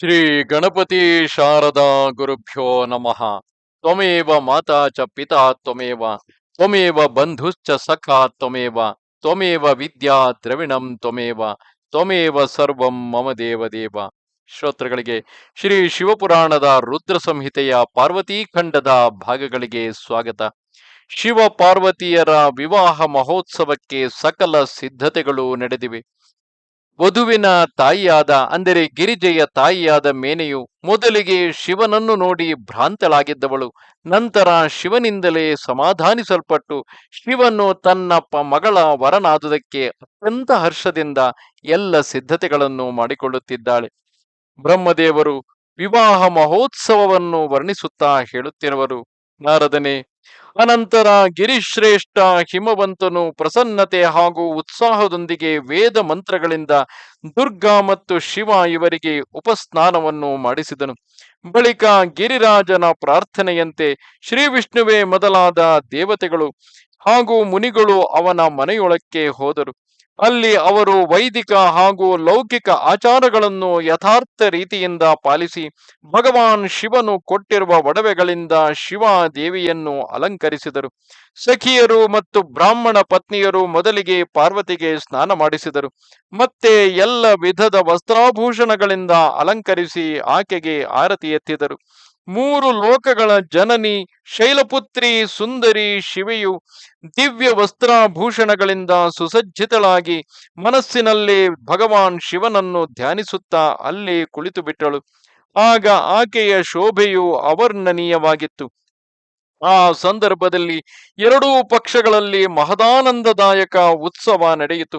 ಶ್ರೀ ಗಣಪತಿ ಶಾರದಾ ಗುರುಭ್ಯೋ ನಮಃ. ತ್ವಮೇವ ಮಾತಾ ಚ ಪಿತಾ ತ್ವಮೇವ ತ್ವಮೇವ ಬಂಧುಶ್ಚ ಸಖಾ ತ್ವಮೇವ ತ್ವಮೇವ ವಿದ್ಯಾ ದ್ರವಿಣಂ ತ್ವಮೇವ ತ್ವಮೇವ ಸರ್ವಂ ಮಮ ದೇವ ದೇವ. ಶ್ರೋತೃಗಳಿಗೆ, ಶ್ರೀ ಶಿವಪುರಾಣದ ರುದ್ರ ಸಂಹಿತೆಯ ಪಾರ್ವತೀಖಂಡದ ಭಾಗಗಳಿಗೆ ಸ್ವಾಗತ. ಶಿವ ಪಾರ್ವತಿಯರ ವಿವಾಹ ಮಹೋತ್ಸವಕ್ಕೆ ಸಕಲ ಸಿದ್ಧತೆಗಳು ನಡೆದಿವೆ. ವಧುವಿನ ತಾಯಿಯಾದ, ಅಂದರೆ ಗಿರಿಜೆಯ ತಾಯಿಯಾದ ಮೇನೆಯು ಮೊದಲಿಗೆ ಶಿವನನ್ನು ನೋಡಿ ಭ್ರಾಂತಳಾಗಿದ್ದವಳು. ನಂತರ ಶಿವನಿಂದಲೇ ಸಮಾಧಾನಿಸಲ್ಪಟ್ಟು ಶಿವನು ತನ್ನ ಪ ಮಗಳ ವರನಾದುದಕ್ಕೆ ಅತ್ಯಂತ ಹರ್ಷದಿಂದ ಎಲ್ಲ ಸಿದ್ಧತೆಗಳನ್ನು ಮಾಡಿಕೊಳ್ಳುತ್ತಿದ್ದಾಳೆ. ಬ್ರಹ್ಮದೇವರು ವಿವಾಹ ಮಹೋತ್ಸವವನ್ನು ವರ್ಣಿಸುತ್ತಾ ಹೇಳುತ್ತಿರುವರು, ನಾರದನೆ ಅನಂತರ ಗಿರಿಶ್ರೇಷ್ಠ ಹಿಮವಂತನು ಪ್ರಸನ್ನತೆ ಹಾಗೂ ಉತ್ಸಾಹದೊಂದಿಗೆ ವೇದ ಮಂತ್ರಗಳಿಂದ ದುರ್ಗಾ ಮತ್ತು ಶಿವ ಇವರಿಗೆ ಉಪಸ್ನಾನವನ್ನು ಮಾಡಿಸಿದನು. ಬಳಿಕ ಗಿರಿರಾಜನ ಪ್ರಾರ್ಥನೆಯಂತೆ ಶ್ರೀ ವಿಷ್ಣುವೇ ಮೊದಲಾದ ದೇವತೆಗಳು ಹಾಗೂ ಮುನಿಗಳು ಅವನ ಮನೆಯೊಳಕ್ಕೆ ಹೋದರು. ಅಲ್ಲಿ ಅವರು ವೈದಿಕ ಹಾಗೂ ಲೌಕಿಕ ಆಚಾರಗಳನ್ನು ಯಥಾರ್ಥ ರೀತಿಯಿಂದ ಪಾಲಿಸಿ ಭಗವಾನ್ ಶಿವನು ಕೊಟ್ಟಿರುವ ಒಡವೆಗಳಿಂದ ಶಿವ ದೇವಿಯನ್ನು ಅಲಂಕರಿಸಿದರು. ಸಖಿಯರು ಮತ್ತು ಬ್ರಾಹ್ಮಣ ಪತ್ನಿಯರು ಮೊದಲಿಗೆ ಪಾರ್ವತಿಗೆ ಸ್ನಾನ ಮಾಡಿಸಿದರು. ಮತ್ತೆ ಎಲ್ಲ ವಿಧದ ವಸ್ತ್ರಾಭೂಷಣಗಳಿಂದ ಅಲಂಕರಿಸಿ ಆಕೆಗೆ ಆರತಿ ಎತ್ತಿದರು. ಮೂರು ಲೋಕಗಳ ಜನನಿ ಶೈಲಪುತ್ರಿ ಸುಂದರಿ ಶಿವೆಯು ದಿವ್ಯ ವಸ್ತ್ರಾಭೂಷಣಗಳಿಂದ ಸುಸಜ್ಜಿತಳಾಗಿ ಮನಸ್ಸಿನಲ್ಲಿ ಭಗವಾನ್ ಶಿವನನ್ನು ಧ್ಯಾನಿಸುತ್ತಾ ಅಲ್ಲಿ ಕುಳಿತು ಬಿಟ್ಟಳು ಆಗ ಆಕೆಯ ಶೋಭೆಯು ಅವರ್ಣನೀಯವಾಗಿತ್ತು ಆ ಸಂದರ್ಭದಲ್ಲಿ ಎರಡೂ ಪಕ್ಷಗಳಲ್ಲಿ ಮಹದಾನಂದದಾಯಕ ಉತ್ಸವ ನಡೆಯಿತು.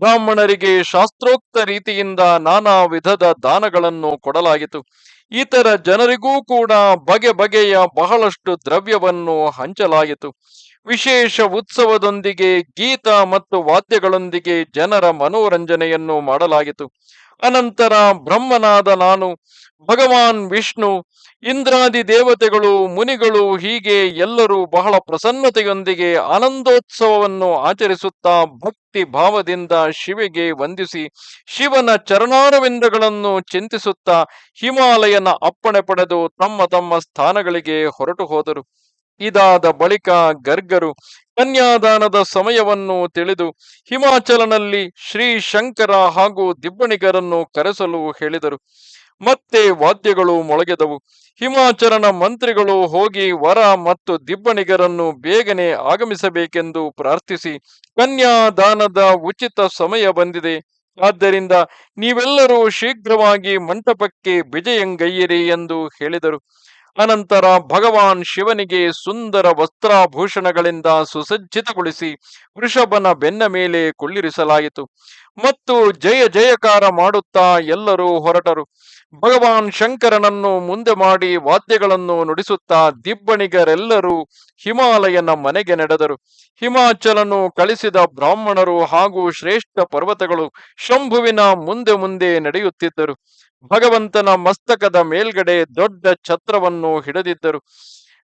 ಬ್ರಾಹ್ಮಣರಿಗೆ ಶಾಸ್ತ್ರೋಕ್ತ ರೀತಿಯಿಂದ ನಾನಾ ವಿಧದ ದಾನಗಳನ್ನು ಕೊಡಲಾಯಿತು ಇತರ ಜನರಿಗೂ ಕೂಡ ಬಗೆ ಬಗೆಯ ಬಹಳಷ್ಟು ದ್ರವ್ಯವನ್ನು ಹಂಚಲಾಯಿತು. ವಿಶೇಷ ಉತ್ಸವದೊಂದಿಗೆ, ಗೀತ ಮತ್ತು ವಾದ್ಯಗಳೊಂದಿಗೆ ಜನರ ಮನೋರಂಜನೆಯನ್ನು ಮಾಡಲಾಯಿತು. ಅನಂತರ ಬ್ರಹ್ಮನಾದ ನಾನು ಭಗವಾನ್ ವಿಷ್ಣು ಇಂದ್ರಾದಿ ದೇವತೆಗಳು, ಮುನಿಗಳು ಹೀಗೆ ಎಲ್ಲರೂ ಬಹಳ ಪ್ರಸನ್ನತೆಯೊಂದಿಗೆ ಆನಂದೋತ್ಸವವನ್ನು ಆಚರಿಸುತ್ತಾ ಭಕ್ತಿ ಭಾವದಿಂದ ಶಿವಿಗೆ ವಂದಿಸಿ ಶಿವನ ಚರಣಾರವಿಂದಗಳನ್ನು ಚಿಂತಿಸುತ್ತಾ ಹಿಮಾಲಯನ ಅಪ್ಪಣೆ ಪಡೆದು ತಮ್ಮ ತಮ್ಮ ಸ್ಥಾನಗಳಿಗೆ ಹೊರಟು ಹೋದರು. ಇದಾದ ಬಳಿಕ ಗರ್ಗರು ಕನ್ಯಾದಾನದ ಸಮಯವನ್ನು ತಿಳಿದು ಹಿಮಾಚಲನಲ್ಲಿ ಶ್ರೀ ಶಂಕರ ಹಾಗೂ ದಿಬ್ಬಣಿಗರನ್ನು ಕರೆಸಲು ಹೇಳಿದರು. ಮತ್ತೆ ವಾದ್ಯಗಳು ಮೊಳಗೆದವು. ಹಿಮಾಚಲನ ಮಂತ್ರಿಗಳು ಹೋಗಿ ವರ ಮತ್ತು ದಿಬ್ಬಣಿಗರನ್ನು ಬೇಗನೆ ಆಗಮಿಸಬೇಕೆಂದು ಪ್ರಾರ್ಥಿಸಿ ಕನ್ಯಾದಾನದ ಉಚಿತ ಸಮಯ ಬಂದಿದೆ. ಆದ್ದರಿಂದ ನೀವೆಲ್ಲರೂ ಶೀಘ್ರವಾಗಿ ಮಂಟಪಕ್ಕೆ ಬಿಜಯಂಗೈಯಿರಿ ಎಂದು ಹೇಳಿದರು. ಅನಂತರ ಭಗವಾನ್ ಶಿವನಿಗೆ ಸುಂದರ ವಸ್ತ್ರಾಭೂಷಣಗಳಿಂದ ಸುಸಜ್ಜಿತಗೊಳಿಸಿ ವೃಷಭನ ಬೆನ್ನ ಮೇಲೆ ಕುಳ್ಳಿರಿಸಲಾಯಿತು. ಮತ್ತು ಜಯ ಜಯಕಾರ ಮಾಡುತ್ತಾ ಎಲ್ಲರೂ ಹೊರಟರು. ಭಗವಾನ್ ಶಂಕರನನ್ನು ಮುಂದೆ ಮಾಡಿ ವಾದ್ಯಗಳನ್ನು ನುಡಿಸುತ್ತಾ ದಿಬ್ಬಣಿಗರೆಲ್ಲರೂ ಹಿಮಾಲಯನ ಮನೆಗೆ ನಡೆದರು. ಹಿಮಾಚಲನು ಕಳಿಸಿದ ಬ್ರಾಹ್ಮಣರು ಹಾಗೂ ಶ್ರೇಷ್ಠ ಪರ್ವತಗಳು ಶಂಭುವಿನ ಮುಂದೆ ಮುಂದೆ ನಡೆಯುತ್ತಿದ್ದರು. ಭಗವಂತನ ಮಸ್ತಕದ ಮೇಲ್ಗಡೆ ದೊಡ್ಡ ಛತ್ರವನ್ನು ಹಿಡಿದಿದ್ದರು.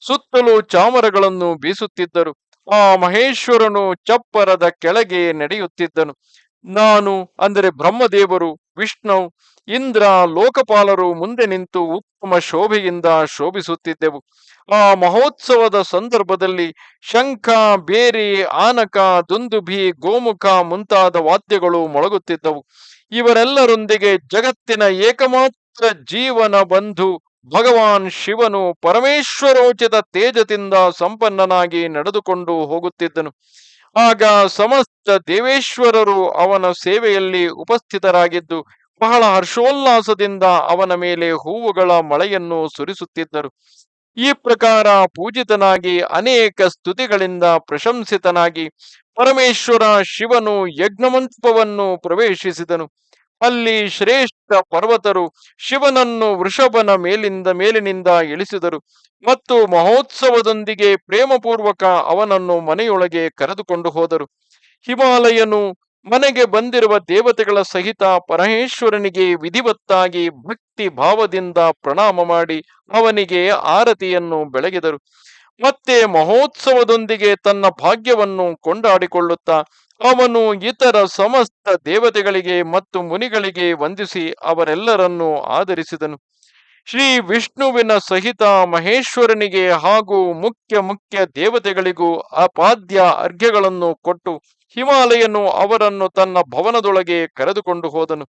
ಸುತ್ತಲೂ ಚಾಮರಗಳನ್ನು ಬೀಸುತ್ತಿದ್ದರು. ಆ ಮಹೇಶ್ವರನು ಚಪ್ಪರದ ಕೆಳಗೆ ನಡೆಯುತ್ತಿದ್ದನು. ನಾನು, ಅಂದರೆ ಬ್ರಹ್ಮದೇವರು, ವಿಷ್ಣು, ಇಂದ್ರ, ಲೋಕಪಾಲರು ಮುಂದೆ ನಿಂತು ಉತ್ತಮ ಶೋಭೆಯಿಂದ ಶೋಭಿಸುತ್ತಿದ್ದೆವು. ಆ ಮಹೋತ್ಸವದ ಸಂದರ್ಭದಲ್ಲಿ ಶಂಖ, ಬೇರಿ, ಆನಕ ದುಂದುಭಿ ಗೋಮುಖ ಮುಂತಾದ ವಾದ್ಯಗಳು ಮೊಳಗುತ್ತಿದ್ದವು. ಇವರೆಲ್ಲರೊಂದಿಗೆ ಜಗತ್ತಿನ ಏಕಮಾತ್ರ ಜೀವನ ಬಂಧು ಭಗವಾನ್ ಶಿವನು ಪರಮೇಶ್ವರೋಚಿತ ತೇಜದಿಂದ ಸಂಪನ್ನನಾಗಿ ನಡೆದುಕೊಂಡು ಹೋಗುತ್ತಿದ್ದನು. ಆಗ ಸಮಸ್ತ ದೇವೇಶ್ವರರು ಅವನ ಸೇವೆಯಲ್ಲಿ ಉಪಸ್ಥಿತರಾಗಿದ್ದು, ಬಹಳ ಹರ್ಷೋಲ್ಲಾಸದಿಂದ ಅವನ ಮೇಲೆ ಹೂವುಗಳ ಮಳೆಯನ್ನು ಸುರಿಸುತ್ತಿದ್ದರು. ಈ ಪ್ರಕಾರ ಪೂಜಿತನಾಗಿ ಅನೇಕ ಸ್ತುತಿಗಳಿಂದ ಪ್ರಶಂಸಿತನಾಗಿ ಪರಮೇಶ್ವರ ಶಿವನು ಯಜ್ಞಮಂಟಪವನ್ನು ಪ್ರವೇಶಿಸಿದನು. ಅಲ್ಲಿ ಶ್ರೇಷ್ಠ ಪರ್ವತರು ಶಿವನನ್ನು ವೃಷಭನ ಮೇಲಿಂದ ಮೇಲಿನಿಂದ ಇಳಿಸಿದರು ಮತ್ತು ಮಹೋತ್ಸವದೊಂದಿಗೆ ಪ್ರೇಮಪೂರ್ವಕ ಅವನನ್ನು ಮನೆಯೊಳಗೆ ಕರೆದುಕೊಂಡು ಹೋದರು. ಹಿಮಾಲಯನು ಮನೆಗೆ ಬಂದಿರುವ ದೇವತೆಗಳ ಸಹಿತ ಪರಮೇಶ್ವರನಿಗೆ ವಿಧಿವತ್ತಾಗಿ ಭಕ್ತಿ ಭಾವದಿಂದ ಪ್ರಣಾಮ ಮಾಡಿ ಅವನಿಗೆ ಆರತಿಯನ್ನು ಬೆಳಗಿದರು. ಮತ್ತೆ ಮಹೋತ್ಸವದೊಂದಿಗೆ ತನ್ನ ಭಾಗ್ಯವನ್ನು ಕೊಂಡಾಡಿಕೊಳ್ಳುತ್ತಾ ಅವನು ಇತರ ಸಮಸ್ತ ದೇವತೆಗಳಿಗೆ ಮತ್ತು ಮುನಿಗಳಿಗೆ ವಂದಿಸಿ ಅವರೆಲ್ಲರನ್ನು ಆಧರಿಸಿದನು. ಶ್ರೀ ವಿಷ್ಣುವಿನ ಸಹಿತ ಮಹೇಶ್ವರನಿಗೆ ಹಾಗೂ ಮುಖ್ಯ ಮುಖ್ಯ ದೇವತೆಗಳಿಗೂ ಅಪಾದ್ಯ ಅರ್ಘ್ಯಗಳನ್ನು ಕೊಟ್ಟು ಹಿಮಾಲಯನು ಅವರನ್ನು ತನ್ನ ಭವನದೊಳಗೆ ಕರೆದುಕೊಂಡು ಹೋದನು.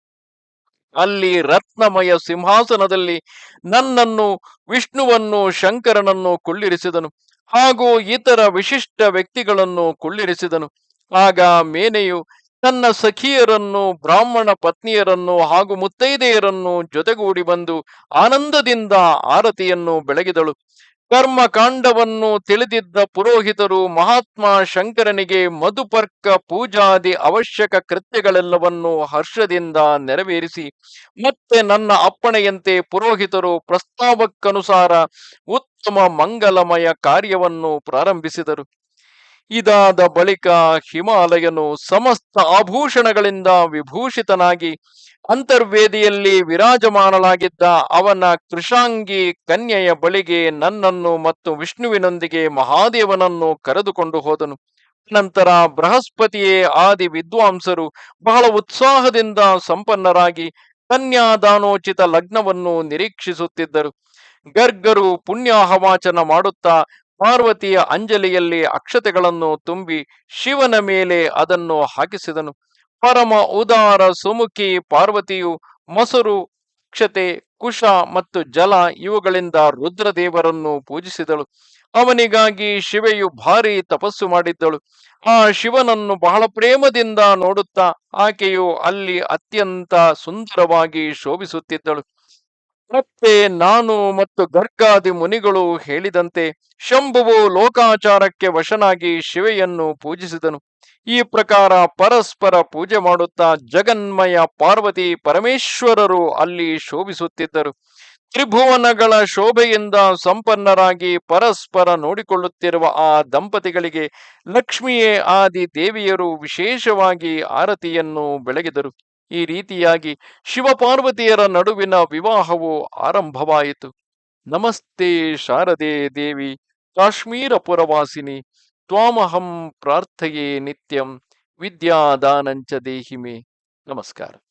ಅಲ್ಲಿ ರತ್ನಮಯ ಸಿಂಹಾಸನದಲ್ಲಿ ನನ್ನನ್ನು, ವಿಷ್ಣುವನ್ನು, ಶಂಕರನನ್ನು ಕುಳ್ಳಿರಿಸಿದನು ಹಾಗೂ ಇತರ ವಿಶಿಷ್ಟ ವ್ಯಕ್ತಿಗಳನ್ನು ಕುಳ್ಳಿರಿಸಿದನು. ಆಗ ಮೇನೆಯು ತನ್ನ ಸಖಿಯರನ್ನು, ಬ್ರಾಹ್ಮಣ ಪತ್ನಿಯರನ್ನು ಹಾಗೂ ಮುತ್ತೈದೆಯರನ್ನು ಜೊತೆಗೂಡಿ ಬಂದು ಆನಂದದಿಂದ ಆರತಿಯನ್ನು ಬೆಳಗಿದಳು. ಕರ್ಮಕಾಂಡವನ್ನು ತಿಳಿದಿದ್ದ ಪುರೋಹಿತರು ಮಹಾತ್ಮ ಶಂಕರನಿಗೆ ಮಧುಪರ್ಕ ಪೂಜಾದಿ ಅವಶ್ಯಕ ಕೃತ್ಯಗಳೆಲ್ಲವನ್ನು ಹರ್ಷದಿಂದ ನೆರವೇರಿಸಿ, ಮತ್ತೆ ನನ್ನ ಅಪ್ಪಣೆಯಂತೆ ಪುರೋಹಿತರು ಪ್ರಸ್ತಾವಕ್ಕನುಸಾರ ಉತ್ತಮ ಮಂಗಲಮಯ ಕಾರ್ಯವನ್ನು ಪ್ರಾರಂಭಿಸಿದರು. ಇದಾದ ಬಳಿಕ ಹಿಮಾಲಯನು ಸಮಸ್ತ ಆಭೂಷಣಗಳಿಂದ ವಿಭೂಷಿತನಾಗಿ ಅಂತರ್ವೇದಿಯಲ್ಲಿ ವಿರಾಜಮಾನಲಾಗಿದ್ದ ಅವನ ಕೃಷಾಂಗಿ ಕನ್ಯೆಯ ಬಳಿಗೆ ನನ್ನನ್ನು ಮತ್ತು ವಿಷ್ಣುವಿನೊಂದಿಗೆ ಮಹಾದೇವನನ್ನು ಕರೆದುಕೊಂಡು ಹೋದನು. ನಂತರ ಬೃಹಸ್ಪತಿಯೇ ಆದಿ ವಿದ್ವಾಂಸರು ಬಹಳ ಉತ್ಸಾಹದಿಂದ ಸಂಪನ್ನರಾಗಿ ಕನ್ಯಾದಾನೋಚಿತ ಲಗ್ನವನ್ನು ನಿರೀಕ್ಷಿಸುತ್ತಿದ್ದರು. ಗರ್ಗರು ಪುಣ್ಯಾಹವಾಚನ ಮಾಡುತ್ತಾ ಪಾರ್ವತಿಯ ಅಂಜಲಿಯಲ್ಲಿ ಅಕ್ಷತೆಗಳನ್ನು ತುಂಬಿ ಶಿವನ ಮೇಲೆ ಅದನ್ನು ಹಾಕಿಸಿದನು. ಪರಮ ಉದಾರ ಸುಮುಖಿ ಪಾರ್ವತಿಯು ಮೊಸರು ಅಕ್ಷತೆ ಕುಶ ಮತ್ತು ಜಲ ಇವುಗಳಿಂದ ರುದ್ರದೇವರನ್ನು ಪೂಜಿಸಿದಳು. ಅವನಿಗಾಗಿ ಶಿವೆಯು ಭಾರಿ ತಪಸ್ಸು ಮಾಡಿದ್ದಳು. ಆ ಶಿವನನ್ನು ಬಹಳ ಪ್ರೇಮದಿಂದ ನೋಡುತ್ತಾ ಆಕೆಯು ಅಲ್ಲಿ ಅತ್ಯಂತ ಸುಂದರವಾಗಿ ಶೋಭಿಸುತ್ತಿದ್ದಳು. ಮತ್ತೆ ನಾನು ಮತ್ತು ಗರ್ಗಾದಿ ಮುನಿಗಳು ಹೇಳಿದಂತೆ ಶಂಭುವು ಲೋಕಾಚಾರಕ್ಕೆ ವಶನಾಗಿ ಶಿವೆಯನ್ನು ಪೂಜಿಸಿದನು. ಈ ಪ್ರಕಾರ ಪರಸ್ಪರ ಪೂಜೆ ಮಾಡುತ್ತಾ ಜಗನ್ಮಯ ಪಾರ್ವತಿ ಪರಮೇಶ್ವರರು ಅಲ್ಲಿ ಶೋಭಿಸುತ್ತಿದ್ದರು. ತ್ರಿಭುವನಗಳ ಶೋಭೆಯಿಂದ ಸಂಪನ್ನರಾಗಿ ಪರಸ್ಪರ ನೋಡಿಕೊಳ್ಳುತ್ತಿರುವ ಆ ದಂಪತಿಗಳಿಗೆ ಲಕ್ಷ್ಮಿಯೇ ಆದಿ ದೇವಿಯರು ವಿಶೇಷವಾಗಿ ಆರತಿಯನ್ನು ಬೆಳಗಿದರು. ಈ ರೀತಿಯಾಗಿ ಶಿವಪಾರ್ವತಿಯರ ನಡುವಿನ ವಿವಾಹವು ಆರಂಭವಾಯಿತು. ನಮಸ್ತೆ ಶಾರದೆ ದೇವಿ, ಕಾಶ್ಮೀರ ಪುರವಾಸಿನಿ, ತ್ವಾಮಹಂ ಪ್ರಾರ್ಥೆಯೇ ನಿತ್ಯಂ, ವಿದ್ಯಾದಾನಂಚ ದೇಹಿಮೆ. ನಮಸ್ಕಾರ.